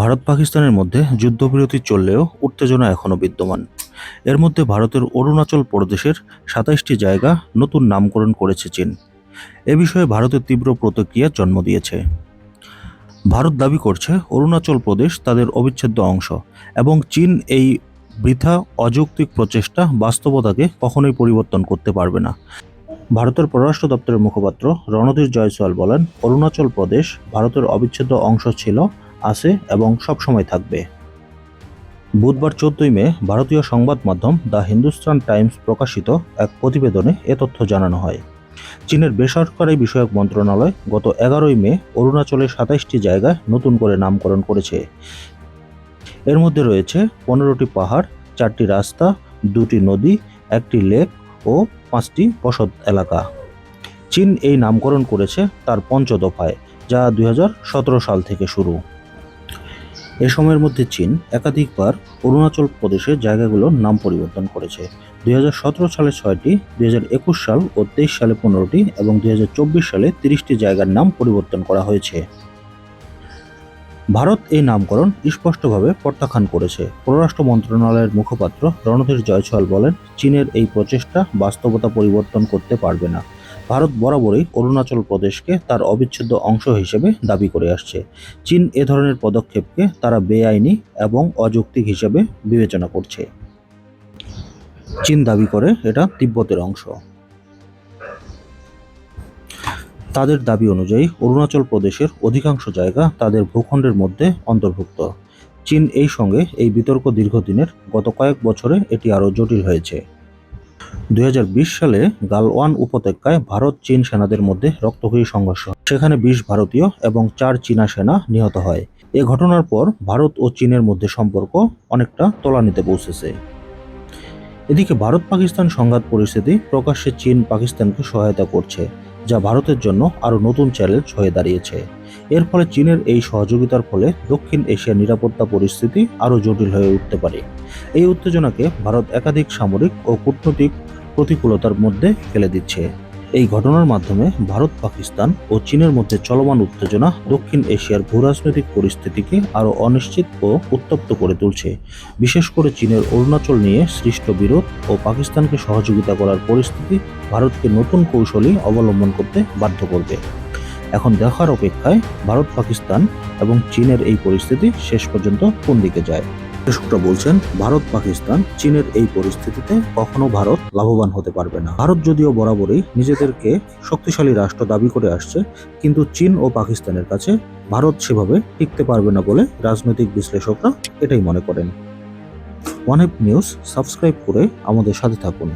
ভারত পাকিস্তানের মধ্যে যুদ্ধবিরতি চললেও উত্তেজনা এখনও বিদ্যমান। এর মধ্যে ভারতের অরুণাচল প্রদেশের সাতাইশটি জায়গা নতুন নামকরণ করেছে চীন। এ বিষয়ে ভারতের তীব্র প্রতিক্রিয়া জন্ম দিয়েছে। ভারত দাবি করছে, অরুণাচল প্রদেশ তাদের অবিচ্ছেদ্য অংশ এবং চীন এই বৃথা অযৌক্তিক প্রচেষ্টা বাস্তবতাকে কখনোই পরিবর্তন করতে পারবে না। ভারতের পররাষ্ট্র দপ্তরের মুখপাত্র রণধীর জয়সওয়াল বলেন, অরুণাচল প্রদেশ ভারতের অবিচ্ছেদ্য অংশ ছিল আছে এবং সবসময় থাকবে। বুধবার চোদ্দই মে, ভারতীয় সংবাদ মাধ্যম দ্য হিন্দুস্তান টাইমস প্রকাশিত এক প্রতিবেদনে এ তথ্য জানানো হয়। চীনের বেসরকারি বিষয়ক মন্ত্রণালয় গত এগারোই মে অরুণাচলের সাতাইশটি জায়গায় নতুন করে নামকরণ করেছে। এর মধ্যে রয়েছে পনেরোটি পাহাড়, চারটি রাস্তা, দুটি নদী, একটি লেক ও পাঁচটি বসত এলাকা। চীন এই নামকরণ করেছে তার পঞ্চদফায়, যা দু হাজার সতেরো সাল থেকে শুরু। এ সময়ের মধ্যে চীন একাধিকবার অরুণাচল প্রদেশের জায়গাগুলোর নাম পরিবর্তন করেছে। দু হাজার সতেরো সালে ছয়টি, দুই হাজার একুশ সাল ও তেইশ সালে পনেরোটি এবং দু হাজার চব্বিশ সালে তিরিশটি জায়গার নাম পরিবর্তন করা হয়েছে। ভারত এই নামকরণ স্পষ্টভাবে প্রত্যাখ্যান করেছে। পররাষ্ট্র মন্ত্রণালয়ের মুখপাত্র রণধীর জয়সওয়াল বলেন, চীনের এই প্রচেষ্টা বাস্তবতা পরিবর্তন করতে পারবে না। ভারত বরাবরই অরুণাচল প্রদেশকে তার অবিচ্ছেদ্য অংশ হিসেবে দাবি করে আসছে। চীন এ ধরনের পদক্ষেপকে তারা বেআইনি এবং অযৌক্তিক হিসেবে বিবেচনা করছে। চীন দাবি করে এটা তিব্বতের অংশ। তাদের দাবি অনুযায়ী অরুণাচল প্রদেশের অধিকাংশ জায়গা তাদের ভূখণ্ডের মধ্যে অন্তর্ভুক্ত। চীন এই সঙ্গে এই বিতর্ক দীর্ঘদিনের গত কয়েক বছরে এটি আরও জটিল হয়েছে। দুই হাজার বিশ সালে গালওয়ান উপত্যকায় ভারত চীন সেনাদের মধ্যে রক্তক্ষয়ী সংঘর্ষ। সেখানে বিশ ভারতীয় এবং চার চীনা সেনা নিহত হয়। এ ঘটনার পর ভারত ও চীনের মধ্যে সম্পর্ক অনেকটা তলানিতে পৌঁছেছে। এদিকে ভারত পাকিস্তান সংঘাত পরিস্থিতি প্রকাশ্যে চীন পাকিস্তানকে সহায়তা করছে, যা ভারতের জন্য আরও নতুন চ্যালেঞ্জ হয়ে দাঁড়িয়েছে। এর ফলে চীনের এই সহযোগিতার ফলে দক্ষিণ এশিয়ার নিরাপত্তা পরিস্থিতি আরও জটিল হয়ে উঠতে পারে। এই উত্তেজনাকে ভারত একাধিক সামরিক ও কূটনৈতিক প্রতিকূলতার মধ্যে ফেলে দিচ্ছে। এই ঘটনার মাধ্যমে ভারত, পাকিস্তান ও চীনের মধ্যে চলমান উত্তেজনা দক্ষিণ এশিয়ার ভূরাজনৈতিক পরিস্থিতিকে আরও অনিশ্চিত ও উত্তপ্ত করে তুলছে। বিশেষ করে চীনের অরুণাচল নিয়ে সৃষ্ট বিরোধ ও পাকিস্তানকে সহযোগিতা করার পরিস্থিতি ভারতকে নতুন কৌশলী অবলম্বন করতে বাধ্য করবে। এখন দেখার অপেক্ষায় ভারত, পাকিস্তান এবং চীনের এই পরিস্থিতি শেষ পর্যন্ত কোন দিকে যায়? বিশ্লেষকরা বলছেন, ভারত, পাকিস্তান, চীনের এই পরিস্থিতিতে কখনো ভারত লাভবান হতে পারবে না। ভারত যদিও বরাবরই নিজেদেরকে শক্তিশালী রাষ্ট্র দাবি করে আসছে, কিন্তু চীন ও পাকিস্তানের কাছে ভারত সেভাবে টিকতে পারবে না বলে রাজনৈতিক বিশ্লেষকরা এটাই মনে করেন। ওয়ান নিউজ, সাবস্ক্রাইব করে আমাদের সাথে থাকুন।